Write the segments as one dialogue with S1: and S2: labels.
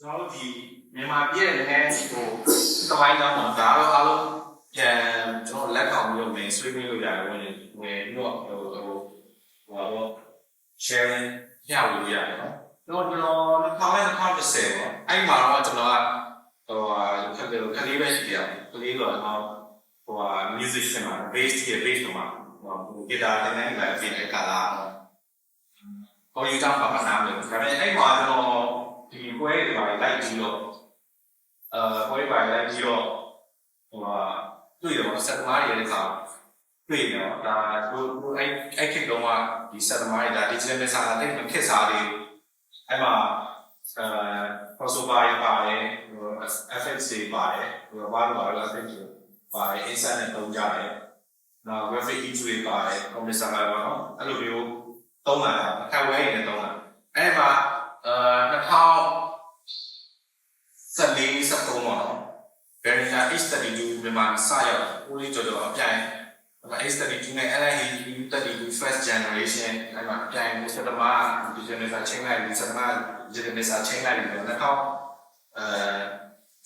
S1: ကျွန်တော်တို့ဒီမြန်မာပြည်ရဲ့လည်းဟိုတမိုင်းကြောင်းမှာဒါတော့အားလုံးပြန်ကျွန်တော်လက်ကောင်လုပ်မယ်ဆွေးနွေးလို့ရတယ်ဝင်ဝင်ပြီးတော့ဟိုဟိုဟိုတော့ sharing ညှဝေလို့ရတယ်နော်ကျွန်တော်ကျွန်တော်2010ပေါ့အဲ့မှာတော့ကျွန်တော်ကဟိုဟာခက်တယ်ခက်လေးပဲရှိတယ်ခလေးတော့ကျွန်တော်ဟိုဟာ musician မှာ bass ကြီး bass မှာဟို guitar တင်နေတယ်ပြင်တဲ့ကာလာဟိုယူကြောင်းပါပါနားလို့ဒါပေမဲ့အဲ့မှာကျွန်တော် ဒီပွဲတွေပါလိုက်ပြီးတော့အဲပွဲပါလိုက်ပြီးတော့ဟိုဟာတွေ့တယ်ပေါ့ဆက်သမားတွေရဲ့ခါတွေ့တယ်ပေါ့ဒါတို့အဲ့အဲ့ခေတ်တုန်းကဒီဆက်သမားတွေဒါ digital message လာတဲ့ခက်စားတွေအဲ့မှာအဲ crossover တွေပါတယ်ဟို FX တွေပါတယ်ဟိုဘာလို့ပါလဲ FX တွေပါတယ် internet တုံးကြတယ်နောက် graphic user တွေပါတယ် computer တွေပါတော့အဲ့လိုမျိုးသုံးလာတာခက်ဝဲနေသုံးလာအဲ့မှာအဲ 2014 13ပေါ့နော် Verina H32 မြန်မာစရောက်ဦးလေးကျော်ကျော်အပြိုင်အဲ့ H32 နဲ့ LNE U32 first generation အဲ့မှာအပြိုင်ကိုစတမ digital ချင်းလိုက်ပြီးစတမ digital ချင်းလိုက်ပြီးတော့2000အဲ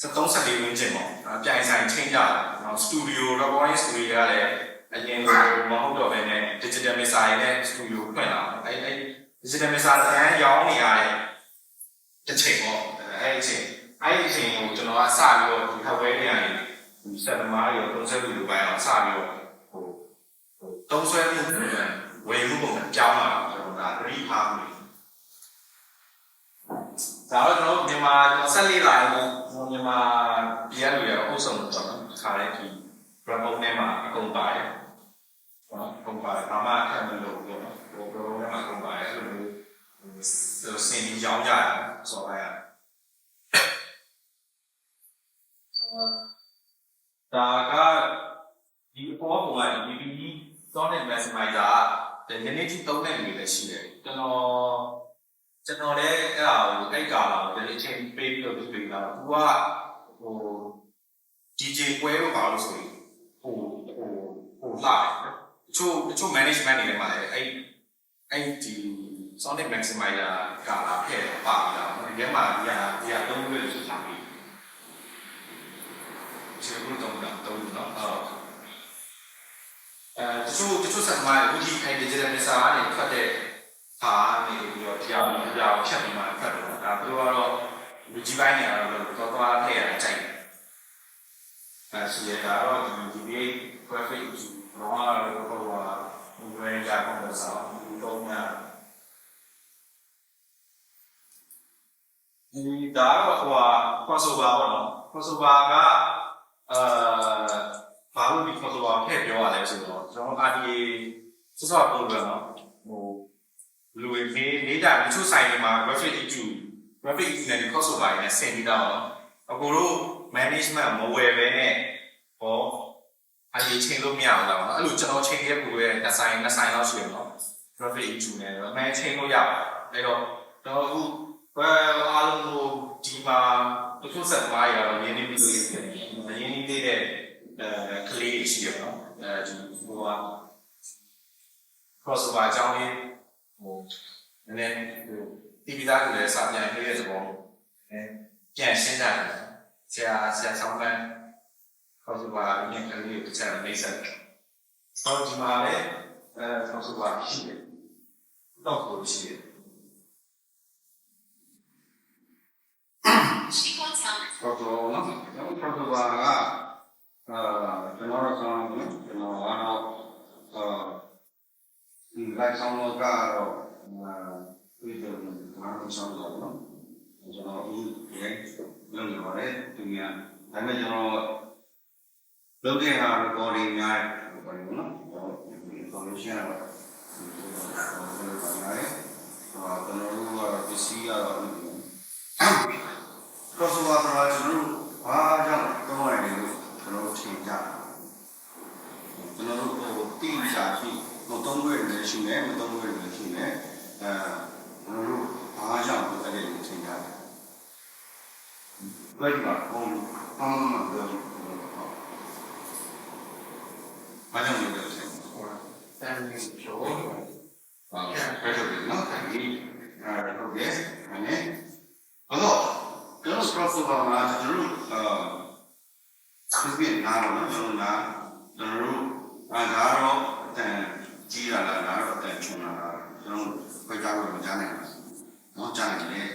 S1: 73 74ဝန်းကျင်ပေါ့အပြိုင်ဆိုင်ချင်းကြတယ်နောက် studio recording studio ကလည်းအရင်ကမဟုတ်တော့ဘဲနဲ့ digital mixer နဲ့ studio ဖွင့်လာ အဲ့အဲ့ digital mixer တန်းရောင်းနေရတဲ့တစ်ချိန်ပေါ့အဲ့ဒီချိန်အဲ့ဒီချိန်ကိုကျွန်တော်ကစပြီးတော့ဒီ hardware တွေကနေဒီစက်သမားရောသုံးဆွဲသူလိုပိုင်းအောင်စပြီးတော့ဟိုဟိုသုံးဆွဲမှုဝယ်မှုပုံကြောင်းလာကျွန်တော်ဒါသတိထားမှုဒါတော့ကျွန်တော်မြန်မာဆက်လေးလာရင်ကျွန်တော်မြန်မာပြည်ရလူရအုပ်ဆောင်တော့နော်ခါရဲဒီ brand ထဲမှာအကုန်ပါတယ်နော်အကုန်ပါတယ်ဘာမှအခက်မလို့ဘူးနော် ဟို brand ထဲမှာအကုန်ပါတယ်အဲ့လိုမျိုးဟိုစင်ကြီးကြောင်းကြတယ်ဆိုတော့ဒါကဒီအပေါ်ပုံက DPD Sonic Maximizer ကဒီနေ့ထိသုံးတဲ့လူတွေလည်းရှိတယ်ကျွန်တော်ကျွန်တော်လည်းအဲ့ဒါကိုအဲ့ကာလာကိုဒီအချိန်ပေးပြီးတော့ပြီးတာသူကဟို DJ ပွဲလို့ပါလို့ဆိုရင်ဟိုဟိုဟိုလာတယ်တချို့တချို့ management တွေမှာလည်းအဲ့ အဲ့ဒီ Sonic Maximizer ကာလာဖဲ့ပါပြီးတော့ဒီထဲမှာဒီဟာဒီဟာသုံးလို့ဆိုတာပြီးကျေဘူးတော့တော့တော့နော်အဲတချို့တချို့ဆက်မှာဝီဒီအဲ့ဒီဂျယ်မီစာကနေဖတ်တဲ့ဟာနေပြီးတော့တရားတရားဖြတ်ပြီးမှဖတ်တော့ဒါသူကတော့ဝီဒီပိုင်းနေရတော့တော့တော့ထည့်ရတဲ့ချိန်အဲဆိုရတာတော့ဒီဒီ graphic တော့တော့ဟိုဟာဘယ်ရအောင်လဲဆို တော့ညာဒီဒါတော့ဟိုဟာ crossover ပေါ့နော် crossover ကအာဘာလို့ဒီ crossover ဖည့်ပြောရလဲဆိုတော့ကျွန်တော် RDA စစောပုံစံနော်ဟိုလူတွေနေနေတာတချို့ဆိုင်တွေမှာ graphic issue graphic issue နဲ့ဒီ crossover တွေနဲ့ဆင်ပြီးတော့အကိုတို့ management မဝယ်ပဲနဲ့ဟောအရေးချင်းလို့မရဘူးလားနော်အဲ့လိုကျွန်တော်ချိန်ခဲ့ပူရဲ့နှစ်ဆိုင်နှစ်ဆိုင်လောက်ရှိတယ်နော် graphic issue နဲ့တော့ man ချိန်လို့ရပါတယ်အဲ့တော့တော့အခုဘယ်အားလုံးကိုဒီမှာတချို့ဆက်သွားရတော့ရင်းနှီးပြီးလို့ရတယ်။ရင်းနှီးသေးတဲ့အဲကလေးတွေရှိရနော်။အဲဒီဟိုက crossover အကြောင်းလေးဟိုနည်းနည်းဟိုတီဗီသားတွေလည်းစာပြန်ပေးတဲ့သဘောအဲပြန်ရှင်းကြတယ်။ဆရာဆရာဆောင်တဲ့ crossover ရင်းကလေးကိုတစ်ချက်လေးဆက်တယ်။ဟောဒီမှာလည်းအဲ crossover ရှိတယ်။ တော့ကိုရှိတယ်
S2: proto နော်ကျွန်တော် proto ကအာကျွန်တော်တို့ဆောင်းနော်ကျွန်တော်ကတော့အာဒီလိုက်ဆောင်တော့ကတော့အာဒီတော့ဘာလို့ဆောင်းတော့နော်ကျွန်တော်ဦးရဲ့လုံနေပါတယ်သူများဒါပေမဲ့ကျွန်တော်လုပ်တဲ့ဟာ recording များပါတယ်နော် information ကတော့ကျွန်တော်တို့ပါတယ်အာကျွန်တော်တို့ကပစ္စည်းကတော့ crossover ဆိုတာကျွန်တော်တို့ဘာကြောင့်ကောင်းရတယ်လို့ကျွန်တော်တို့ထင်ကြတယ်ကျွန်တော်တို့ဟိုတိကျရှိဟိုသုံးခွင့်လည်းရှိတယ် ဘာကြောင့်အဲ့ဒီလိုထင်ကြတယ်ဘယ်မှာဘုံဘာမှမပြောဘူးဘာကြောင့်လဲဆိုတော့
S1: family show
S2: အာဘယ်လိုလဲနော်ဒီအဲဟုတ်ကဲ့အဲ့နဲ့ဘလို့ချွန်လာတာကျွ uh, better than nothing. Uh, okay, okay. Although, there was also a lot of room, uh, this being narrow, no, no, no, the room, a narrow, then jira, a narrow, then chuna, you know, quite out of the channel. No channel, eh?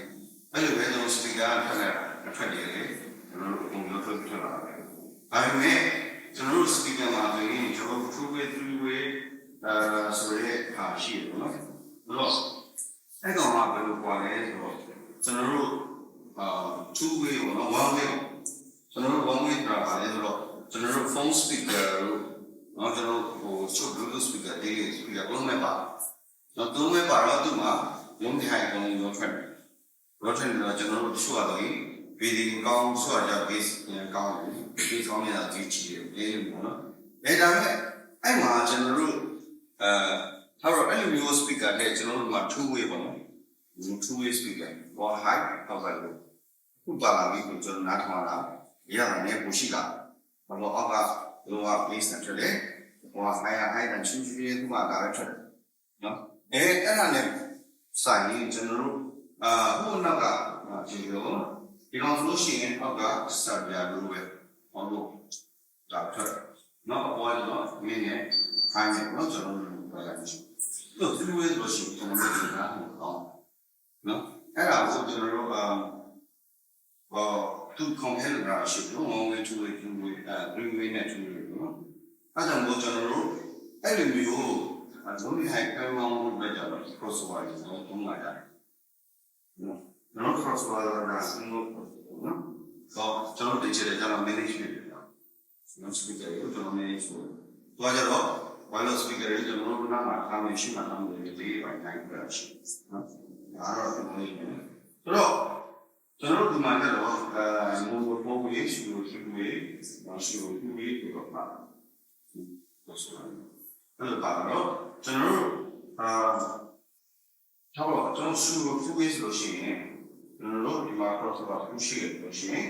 S2: But you went on speaker, and I tried it, eh? You know, you know, you know, I mean, the rule speaker, I mean, you know, two way, three way, အဲဆိုရဲဟာရှိတယ်နော်အဲ့တော့အဲ့ကောင်ကဘယ်လိုပွာလဲဆိုတော့ကျွန်တော်တို့အာ two way ပေါ့နော် one way ကျွန်တော်တို့ one way တာပါလေဆိုတော့ကျွန်တော်တို့ phone speaker တို့နော်ကျွန်တော်ဟို short bluetooth speaker တေး speaker ဘလုံးမဲ့ပါတော့သုံးမဲ့ပါတော့သူ့မှာရုံးထိုင်ကောင်ရောထွက်တယ်ရောထွက်တယ်တော့ကျွန်တော်တို့တချို့ကတော့ဗီဒီယိုကောင်းဆိုတော့ base ကောင်းတယ် base ကောင်းနေတာကြည့်ကြည့်တယ်လေပေါ့နော်အဲဒါပေမဲ့အဲ့မှာကျွန်တော်တို့ အဲဟာတော့အဲ့လိုမျိုး speaker နဲ့ကျွန်တော်တို့မှာ two way ပေါ့နော် two way speaker ဟော high ဟောပါလို့ခုပါလာပြီကိုကျွန်တော်နားထောင်လာရတာနဲ့ပိုရှိတာဘာလို့အောက်ကလောက place နဲ့ထွက်တယ်ဟော high high နဲ့ချူချူလေးကဒါပဲထွက်တယ်နော်အဲအဲ့ဒါနဲ့ဆိုင်ရင်ကျွန်တော်တို့အာဟိုနောက်ကခြေရောဒီကောင်ဆိုလို့ရှိရင်အောက်ကစတာပြလို့ပဲဟောလို့ဒါထွက်နော်အပေါ်ကတော့မင်းနဲ့ခိုင်းနေတော့ကျွန်တော်တို့ ပြောလိုက်ရှိတော့ဒီလိုလို့ရှိရင်ကျွန်တော်တို့ကဟောတော့နော်အဲ့ဒါကိုကျွန်တော်တို့အာဟောသူ compare လုပ်တာရှိတော့ one way two way two way အဲ three way နဲ့ two way နော်အဲ့ဒါကိုကျွန်တော်တို့အဲ့လိုမျိုးအလုံးကြီးဟိုက်ကောင်းအောင်လုပ်ကြတော့ crossover ကိုသုံးလာတယ်နော်နော် crossover ကနော်ဆိုကျွန်တော်တို့တည်တယ်ကျွန်တော် management တွေနော် non speaker ကိုကျွန်တော် manage လုပ်တော့ကြတော့ wireless speaker တွေကျွန်တော်တို့နားမှာအားမရှိမှတော့ဒီလေးပိုင်းတိုင်းပြရှိနော်ဒါတော့ကျွန်တော်ရေးတယ်ဆိုတော့ကျွန်တော်တို့ဒီမှာကတော့အဲမိုးပိုးရေးရှိလို့ရှိလို့မရှိလို့ဒီလိုတော့ပါတော့ဆိုတော့အဲ့လိုပါတော့ကျွန်တော်တို့အာတော့ကျွန်တော်ရှိလို့သူ့ရေးလို့ရှိရင်ကျွန်တော်တို့ဒီမှာ crossover ကိုရှိရလို့ရှိရင်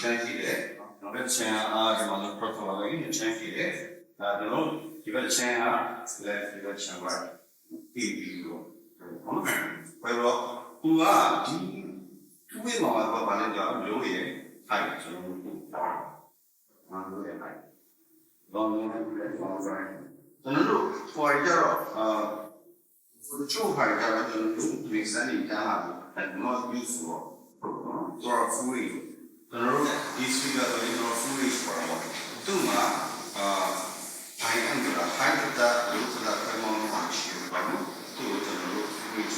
S2: change တယ်နောက်တစ်ချင်အားဒီမှာ crossover ကို change တယ်အဲဒါတော့ ဒီဘက်ချင်အား left ဒီဘက်ချင် right ပြီးပြီးတော့ဟုတ်ကဲ့ဘယ်တော့သူကဒီသူ့ရဲ့မှာဘာပါလဲကြောင့်လို့ရထိုက်ကျွန်တော်တို့အာလို့ရထိုက်တော့လည်းလည်းပါပါကျွန်တော်တို့ for ကြတော့အာဒီချိုးခိုင်ကြတော့ကျွန်တော်တို့ဒီစနေတာဟာ not useful တော့ free ကျွန်တော်တို့ဒီ speaker ကိုကျွန်တော် free ဆိုတာပေါ့သူ့မှာအာ high end က high တာ low တာပမောင်းမှာရှိတယ်ဘာလို့သူ့ကိုကျွန်တော်တို့ free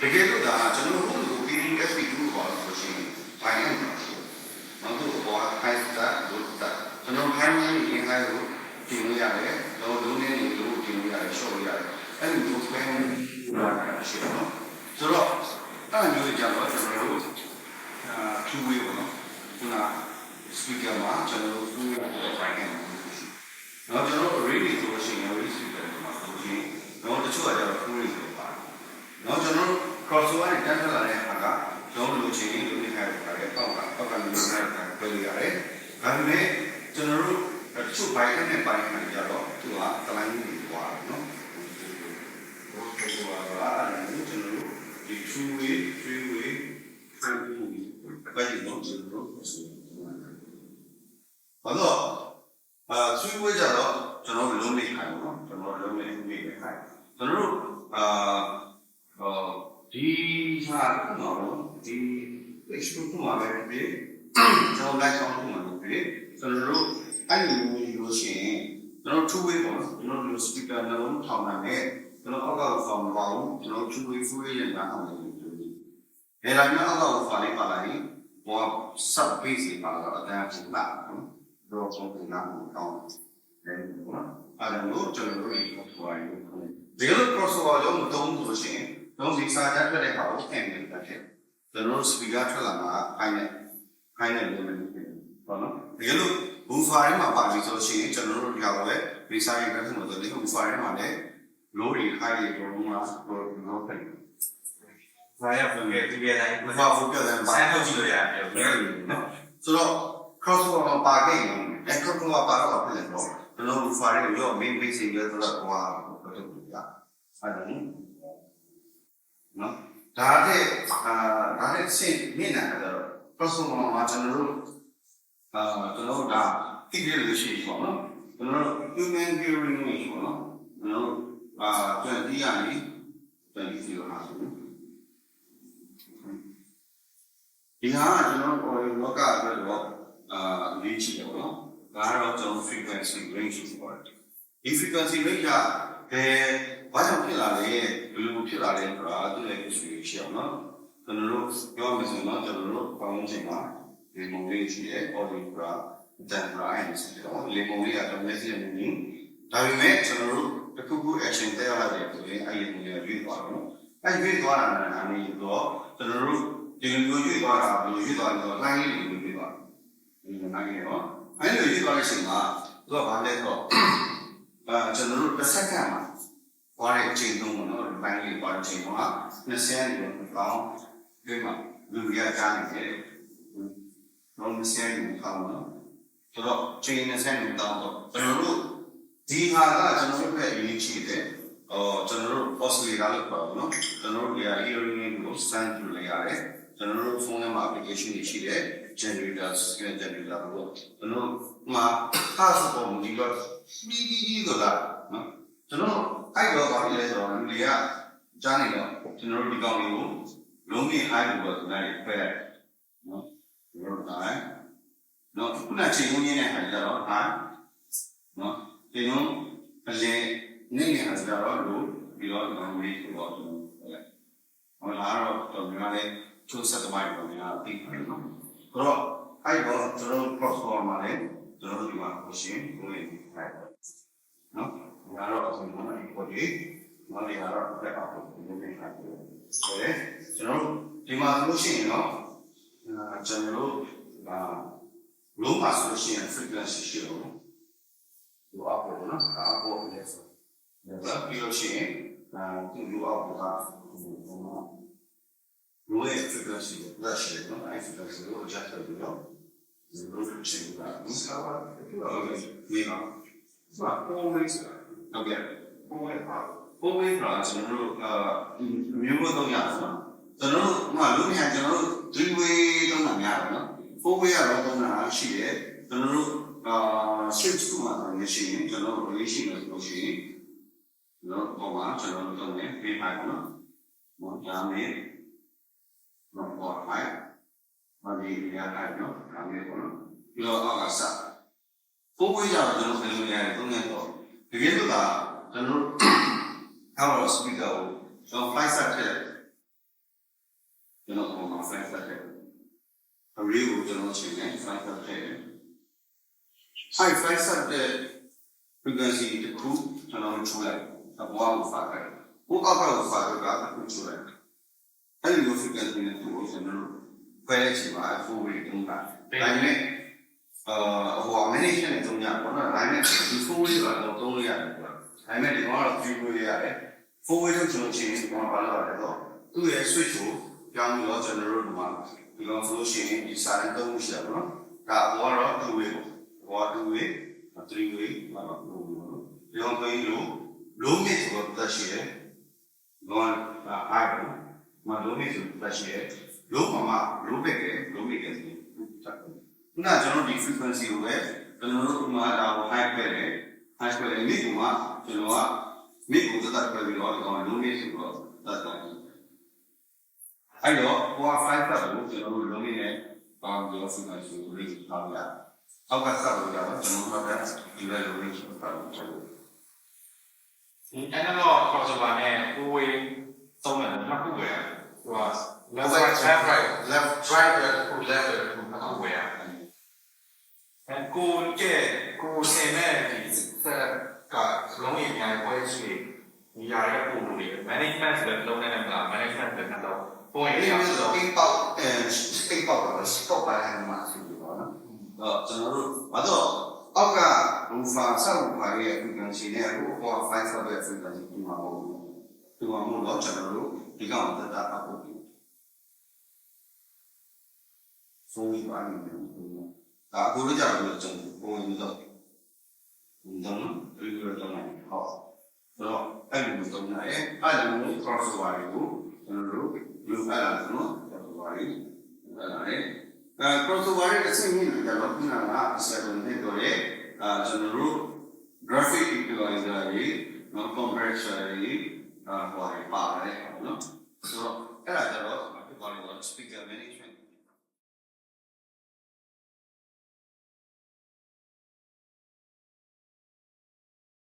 S2: တကယ်လို့ဒါကျွန်တော်တို့ကို feeling FP2 ပါလို့ရှိရင် high end ပါနောက်သူ့ဘော high တာ low တာကျွန်တော် high နဲ့ high ကိုပြင်လို့ရတယ်တော့ low နဲ့ low ပြင်လို့ရတယ် short လို့ရတယ်အဲ့ဒီလိုပဲလာတာရှိတယ်နော်ဆိုတော့အဲ့လိုမျိုးကြတော့ကျွန်တော်တို့အာ two way ပေါ့နော်ခုန speaker မှာကျွန်တော်တို့ two way ကိုဖိုင်နေတယ်နော်ကျွန်တော်တို့ radio ဆိုလို့ရှိရင် radio speaker မှာဆိုရင်တော့တချို့ကကျတော့ two way ကိုပါတယ်နော်ကျွန်တော်တို့ crossover နဲ့တက်ထွက်လာတဲ့အခါကကျွန်တော်တို့ချင်းလူတွေခိုင်းတာလေပေါ့ကပေါ့ကလူတွေခိုင်းတာပြောလို့ရတယ်ဒါပေမဲ့ကျွန်တော်တို့တချို့ဘိုင်နဲ့ပိုင်းမှာကြ တော့သူကတလိုင်းကြီးပွားနော်ဟိုကတော့အဲ့ဒါကိုကျွန်တော်တို့ဒီ two way three way four way ပဲဒီတော့ကျွန်တော်တို့ဆိုဘာလို့အာ three way ကြတော့ကျွန်တော်တို့လုံးမိခိုင်းနော်ကျွန်တော်လုံးမိမိခိုင်းကျွန်တော်တို့အာဟောဒီဟာကတော့ဒီ Facebook မှာပဲဖြစ်ကျွန်တော် like ဆောင်မှာပဲဖြစ်ကျွန်တော်တို့အဲ့လိုမျိုးလို့ရှိရင် ကျွန်တော် two way ပေါ့ကျွန်တော်တို့ speaker နှလုံးထောင်နိုင်တယ်ကျွန်တော်အောက်ကဆောင်ပါဘူးကျွန်တော် two way full way နဲ့နားထောင်နေတယ်ဘယ်လိုမျိုးအောက်ကဖာလေးပါလာရင်ဘော sub base ပါလာတော့အတန်းပုံလာနော်တော့ပုံလာမှုကောင်းတယ်နော်အဲ့ဒါလို့ကျွန်တော်တို့ဒီ crossover ဒီလို crossover ကြောင့်မတုံးလို့ရှိရင်တော့ဒီစာတက်တဲ့ဟာကိုအင်္ဂလိပ်တက်တယ်ကျွန်တော်တို့ speaker ထွက်လာမှာအိုင်းနဲ့အိုင်းနဲ့လို့လည်းပေါ့နော်ဒီလို woofer ထဲမှာပါပြီဆိုရှင်ကျွန်တော်တို့ဒီဟာကိုပဲ resign တက်ဖို့ဆိုတော့ woofer ထဲမှာလည်း low တွေ high တွေတော့မှာတော့တော့တယ်
S1: ဘာရပြန်ခဲ့ဒီရဲ့တိုင်း
S2: ဘာဖို့ပြတယ်
S1: ဆ
S2: ဘာ
S1: န်းထုတ်ကြည့်လို့ရတယ်
S2: နော်ဆိုတော့ crossover မှာပါခဲ့ရင်အဲ crossover ပါတော့ဖြစ်တယ်တော့ကျွန်တော် woofer တွေရော main base တွေရောဆိုတော့ဟိုဟာတော့တူရအဲ့ဒါနော်ဒါတဲ့အာဒါတဲ့စင်မြင်နေတာတော့ crossover မှာကျွန်တော်တို့ အာကျွန်တော်တို့ဒါသိရလို့ရှိရင်ပေါ့နော်ကျွန်တော်တို့ human hearing လို့ရှိပေါ့နော်ကျွန်တော်တို့ကနေ20ဟာဆိုဒီဟာကကျွန်တော်ဟိုလောကအတွက်တော့အာလေးချီတယ်ပေါ့နော်ဒါကတော့ကျွန်တော် frequency range ကိုပြောတယ်ဒီ frequency range ကဘယ်ဘာကြောင့်ဖြစ်လာလဲဘယ်လိုဖြစ်လာလဲဆိုတာသူ့ရဲ့ history ရှိအောင်နော်ကျွန်တော်တို့ပြောမယ်ဆိုတော့ကျွန်တော်တို့ပေါင်းချိန်မှာ ဒီမုံလေးရှိတယ် audio ကတန်ဖိုင်ဆိုတော့လေမုံလေးကတော့ message မင်းဒါပေမဲ့ကျွန်တော်တို့တစ်ခုခု action တက်ရရတယ်ဆိုရင်အဲ့ဒီမုံလေးရွေးသွားတော့အဲ့ရွေးသွားတာလည်းအနေနဲ့တော့ကျွန်တော်တို့ဒီလိုရွေးသွားတာဘယ်လိုရွေးသွားလဲဆိုတော့ line လေးကိုရွေးသွားဒီလို line လေးတော့အဲ့လိုရွေးသွားတဲ့အချိန်မှာသူကဘာလဲဆိုတော့အာကျွန်တော်တို့တစ်စက္ကန့်မှာသွားတဲ့အချိန်တုန်းကနော် line လေးသွားတဲ့အချိန်မှာ20စက္ကန့်ကိုကောင်းဒီမှာလူရကြားနေတယ် တော့20စက္ကန့်ကိုကောင်းတော့ဆိုတော့ချိန်20စက္ကန့်ကိုတောင်းတော့ကျွန်တော်တို့ဒီဟာကကျွန်တော်တို့ရဲ့အရေးကြီးတယ်။အော်ကျွန်တော်တို့ possibly ကလို့ပြောတော့နော်ကျွန်တော်တို့ဒီ hearing ကို send လုပ်လိုက်ရတယ်။ကျွန်တော်တို့ဖုန်းထဲမှာ application တွေရှိတယ် generators scan generator လို့ကျွန်တော်တို့မှာဟာစပေါ်ဒီကပြီးပြီးပြီးဆိုတာနော်ကျွန်တော်အဲ့တော့ဘာဖြစ်လဲဆိုတော့လူတွေကကြားနေတော့ကျွန်တော်တို့ဒီကောင်လေးကိုလုံးဝ high လို့ပြောတယ်ဖဲနော်ကျွန် တော်တို့တိုင်းနော်ခုနချိန်လုံးရင်းတဲ့ဟာကြတော့ high နော်ဒီလုံးအလင်းနေနေဟာကြတော့လို့ပြီးတော့ဒီကောင်လေးကိုတော့ကျွန်တော်ဟောလာတော့ကျွန်တော်လည်းချိုးဆက်သမိုင်းပုံများပြီးပြီနော်တော့အဲ့တော့ကျွန်တော် cross ပေါ်မှာလည်းကျွန်တော်ဒီမှာကိုရှင်းကိုလေးဖိုက်နော်ဒါတော့အဆုံးမှာဒီပေါ်ဒီမလေးကတော့တက်အောင်ဒီလိုမျိုးဖိုက်တယ်ဆိုရဲကျွန်တော်ဒီမှာလို့ရှိရင်တော့ ကျွန်တော်တို့အာလုံးပါဆိုလို့ရှိရင် frequency ရှိတော့လိုအပ်ပေါ်နော်ဒါပေါ်လေဆိုဒါပြီးလို့ရှိရင်အာဒီလိုအပ်ပေါ်ကလိုရဲ့ frequency ကိုလက်ရှိနော်အဲ့ frequency ကို adjust လုပ်ပြီးတော့ဒီလိုချင်းကမစပါဘူးဟုတ်ကဲ့ဒီနော်ဆိုတော့ always ဟုတ်ကဲ့ always ပါ always ကကျွန်တော်တို့အာမျိုးမျိုးတော့ရအောင်နော်ကျွန်တော်တို့ဟိုလူညာကျွန်တော်တို့ three way တုံးတာများတယ်နော် four way ကတော့တုံးတာရှိတယ်ကျွန်တော်တို့အာ shift ကမှတော့ရှိရင်ကျွန်တော်တို့ relation လို့ပြောရှိရင်ကျွန်တော်တို့ပေါ်မှာကျွန်တော်တို့တုံးတယ်ပေးပါနော်မောညာမေနော်ပေါ်ပါမဒီရတာနော်ဒါမျိုးပေါ့နော်ပြီးတော့အောက်ကစပိုးပွေးကြတော့ကျွန်တော်ဘယ်လိုလဲတုံးနေတော့တကယ်လို့ကကျွန်တော်အောက်တော့ speaker ကိုကျွန်တော် flight set ထည့် ကျွန်တော်ပေါ်မှာ flight set ထည့်အရေးကိုကျွန်တော်ချိန်နေ flight set ထည့်အဲ့ flight set တဲ့ frequency တခုကျွန်တော်ချိုးလိုက်အပေါ်ကိုဖာခဲ့ဟိုအောက်ကကိုဖာတော့ကအခုချိုးလိုက်အဲ့ဒီလို frequency နဲ့သူ့ကိုကျွန်တော်ဖယ်ချင်ပါ full way တုံးတာဒါပေမဲ့အာဟို management နဲ့တုံးရပေါ့နော်ဒါပေမဲ့ဒီ full way ကတော့တုံးလို့ရတယ်ပေါ့ဒါပေမဲ့ဒီကောင်ကတော့ three way ရတယ် full way လို့ကျွန်တော်ချင်းဒီကောင်ဘာလို့လဲတော့သူ့ရဲ့ switch ကို ပြောင်းပြီးတော့ကျွန်တော်တို့ဒီမှာဒီကောင်ဆိုလို့ရှိရင်ဒီ silent တုံးလို့ရှိတယ်ပေါ့နော်ဒါအပေါ်ကတော့ two way ပေါ့ဟို two way three way ဘာလို့လို့ဒီကောင်ကိုင်းလို့ low mid ကိုတက်ရှိတယ်ဘောအာ high ပေါ့မ low mid ကိုတက်ရှိတယ် low မှာ low mid က low mid ကဒီတက်ခုနကကျွန်တော်ဒီ frequency ကိုပဲကျွန်တော်တို့ကမှဒါကို high ပဲတယ် high ပဲတယ် mid ကမှကျွန်တော်က mid ကိုတက်တက်ပြီးတော့ဒီကောင် low mid ဆိုတော့တက်တယ် အဲ့တော့ဟိုက5တက်ကိုကျွန်တော်တို့ low mid နဲ့ပေါင်းပြီးတော့ frequency ကို reach ထားရအောက်ကဆက်လို့ရတော့ကျွန်တော်တို့ကဒီလို reach ထားလို့
S1: ဒီ analog crossover နဲ့ four way သုံးတယ်နှစ်ခုပဲဟိုက left right left right left right နဲ့ခု left နဲ့ခုနှစ်ခုပဲအဲကိုကျဲကိုစင်မဲ့ဒီဆက်ကလုံးရည်များပွဲရှိဒီຢာရဲ့ပုံလို့လေ management ဆိုတဲ့လုံးနဲ့မလား management ပဲကတော့ ပုံရိပ်ရဆိုတော့
S2: ပိတ်ပေါက်အဲပိတ်ပေါက်တော့စကော့ပိုင်းမှာဆိုတော့နော်တော့ကျွန်တော်တို့ဘာတော့အောက်ကဘူဖာဆောက်ပါရဲ့ frequency နဲ့ဟိုပေါ်5 sub frequency ဒီမှာပေါ့ဒီမှာမို့တော့ကျွန်တော်တို့ဒီကောင်တက်တာအပုတ်ဆိုပြီးပါနေတယ်ဒါအခုလည်းကြာလို့ကျွန်တော်ပုံရင်းတော့ဒီတော့ဒီလိုတော့ဟောတော့အဲ့လိုတော့နေအဲ့အဲ့လို crossover ကိုကျွန်တော်တို့ လူအဲ့ဒါနော် crossover အဲ့ဒါလေအဲ crossover ရဲ့အဆင့်ကြီးတွေကတော့ခုနက7နှစ်တော့ရဲ့အဲကျွန်တော်တို့ graphic equalizer ကြီး non compressor ကြီးအာဟိုပါတယ်နော်ဆိုတော့အဲ့ဒါကြတော့ဒီပေါ်လို့ speaker management